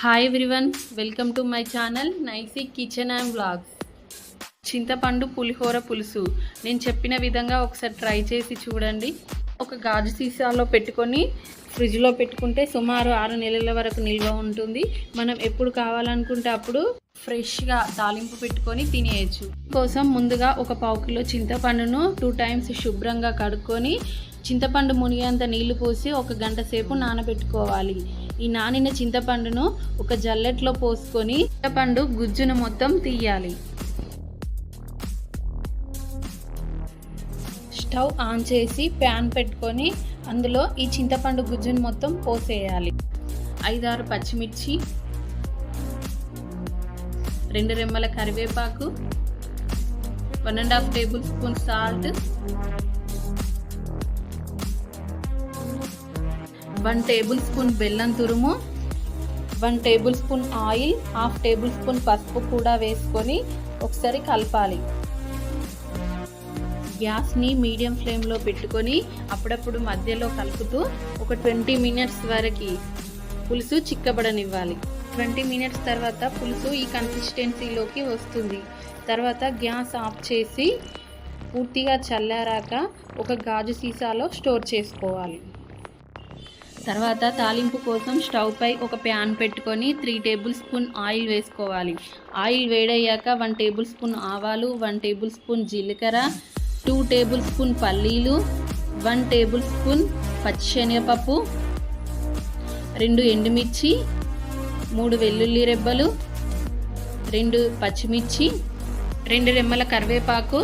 Hi everyone welcome to my channel Nicey kitchen and vlogs చింతపండు పులిహోర పులుసు. నేను చెప్పిన విధంగా ఒకసారి ట్రై చేసి చూడండి. ఒక గాజు సీసాలో పెట్టుకొని ఫ్రిడ్జ్లో పెట్టుకుంటే సుమారు ఆరు నెలల వరకు నిల్వ ఉంటుంది. మనం ఎప్పుడు కావాలనుకుంటే అప్పుడు ఫ్రెష్గా తాలింపు పెట్టుకొని తినేయచ్చు. కోసం ముందుగా ఒక పావు కిలో చింతపండును టూ టైమ్స్ శుభ్రంగా కడుక్కొని చింతపండు మునిగేంత నీళ్ళు పోసి ఒక గంట సేపు నానబెట్టుకోవాలి. ఈ నానిన చింతపండును ఒక జల్లెట్లో పోసుకొని చింతపండు గుజ్జును మొత్తం తీయాలి. స్టవ్ ఆన్ చేసి ప్యాన్ పెట్టుకొని అందులో ఈ చింతపండు గుజ్జును మొత్తం పోసేయాలి. ఐదారు పచ్చిమిర్చి రెండు రెమ్మల కరివేపాకు one and half table spoon salt one table spoon బెల్లం తురుము one table spoon oil half table spoon పసుపు కూడా వేసుకొని ఒకసారి కలపాలి. గ్యాస్ని మీడియం ఫ్లేమ్లో పెట్టుకొని అప్పుడప్పుడు మధ్యలో కలుపుతూ ఒక ట్వంటీ మినిట్స్ వరకు పులుసు చిక్కబడనివ్వాలి. ట్వంటీ మినిట్స్ తర్వాత పులుసు ఈ కన్సిస్టెన్సీలోకి వస్తుంది. తర్వాత గ్యాస్ ఆఫ్ చేసి పూర్తిగా చల్లారాక ఒక గాజు సీసాలో స్టోర్ చేసుకోవాలి. తర్వాత తాలింపు కోసం స్టవ్ పై ఒక ప్యాన్ పెట్టుకొని త్రీ టేబుల్ స్పూన్ ఆయిల్ వేసుకోవాలి. ఆయిల్ వేడయ్యాక వన్ టేబుల్ స్పూన్ ఆవాలు వన్ టేబుల్ స్పూన్ జీలకర్ర టూ టేబుల్ స్పూన్ పల్లీలు వన్ టేబుల్ స్పూన్ పచ్చిశనగపప్పు రెండు ఎండుమిర్చి మూడు వెల్లుల్లి రెబ్బలు రెండు పచ్చిమిర్చి రెండు రెమ్మల కరివేపాకు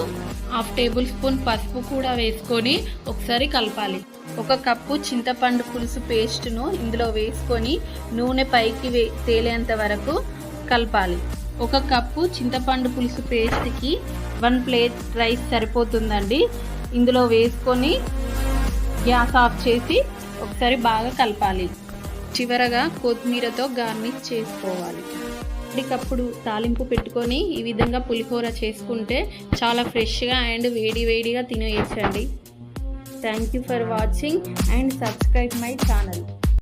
హాఫ్ టేబుల్ స్పూన్ పసుపు కూడా వేసుకొని ఒకసారి కలపాలి. ఒక కప్పు చింతపండు పులుసు పేస్ట్ను ఇందులో వేసుకొని నూనె పైకి వే తేలేంత వరకు కలపాలి. ఒక కప్పు చింతపండు పులుసు పేస్ట్కి వన్ ప్లేట్ రైస్ సరిపోతుందండి. ఇందులో వేసుకొని గ్యాస్ ఆఫ్ చేసి ఒకసారి బాగా కలపాలి. చివరగా కొత్తిమీరతో గార్నిష్ చేసుకోవాలి. అప్పటికప్పుడు తాలింపు పెట్టుకొని ఈ విధంగా పులిహోర చేసుకుంటే చాలా ఫ్రెష్గా అండ్ వేడి వేడిగా తినేయచ్చండి. Thank you for watching and subscribe my channel